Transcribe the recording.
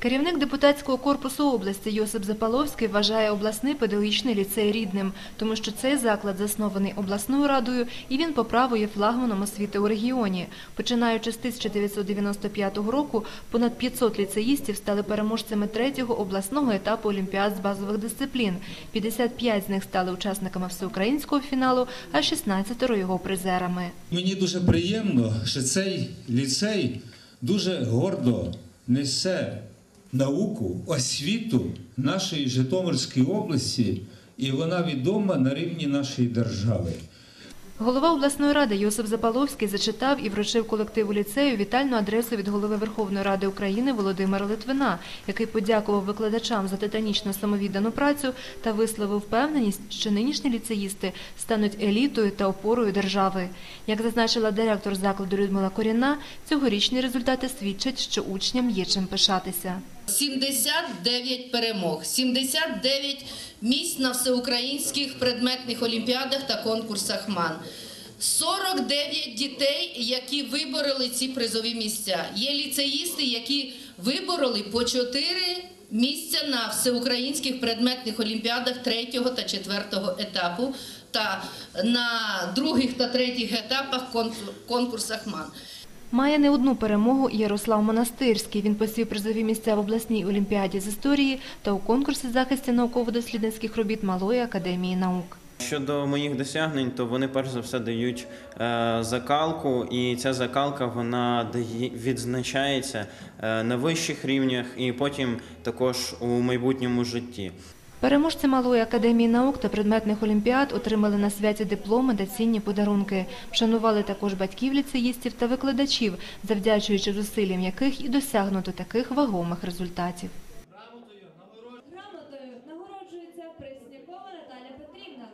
Керівник депутатського корпусу області Йосип Запаловський вважає обласний педагогічний ліцей рідним, тому що цей заклад заснований обласною радою і він по праву є флагманом освіти у регіоні. Починаючи з 1995 року, понад 500 ліцеїстів стали переможцями третього обласного етапу олімпіад з базових дисциплін. 55 з них стали учасниками всеукраїнського фіналу, а 16 його призерами. Мені дуже приємно, що цей ліцей дуже гордо несе науку, освіту нашої Житомирської області, і вона відома на рівні нашої держави. Голова обласної ради Йосип Запаловський зачитав і вручив колективу ліцею вітальну адресу від голови Верховної Ради України Володимира Литвина, який подякував викладачам за титанічну самовіддану працю та висловив впевненість, що нинішні ліцеїсти стануть елітою та опорою держави. Як зазначила директор закладу Людмила Коріна, цьогорічні результати свідчать, що учням є чим пишатися. 79 перемог, 79 місць на всеукраїнських предметних олімпіадах та конкурсах МАН. 49 дітей, які вибороли ці призові місця. Є ліцеїсти, які вибороли по 4 місця на всеукраїнських предметних олімпіадах 3 та 4 етапу та на других та третіх етапах конкурсах МАН. Має не одну перемогу Ярослав Монастирський. Він посів призові місця в обласній олімпіаді з історії та у конкурсі захисті науково-дослідницьких робіт Малої академії наук. Щодо моїх досягнень, то вони перш за все дають е, закалку, і ця закалка вона дає відзначається е, на вищих рівнях і потім також у майбутньому житті. Переможці Малої академії наук та предметних олімпіад отримали на святі дипломи та цінні подарунки. Вшанували також батьків ліцеїстів та викладачів, завдячуючи зусиллям яких і досягнуто таких вагомих результатів. Грамотою нагороджується Преснякова Наталя Петрівна.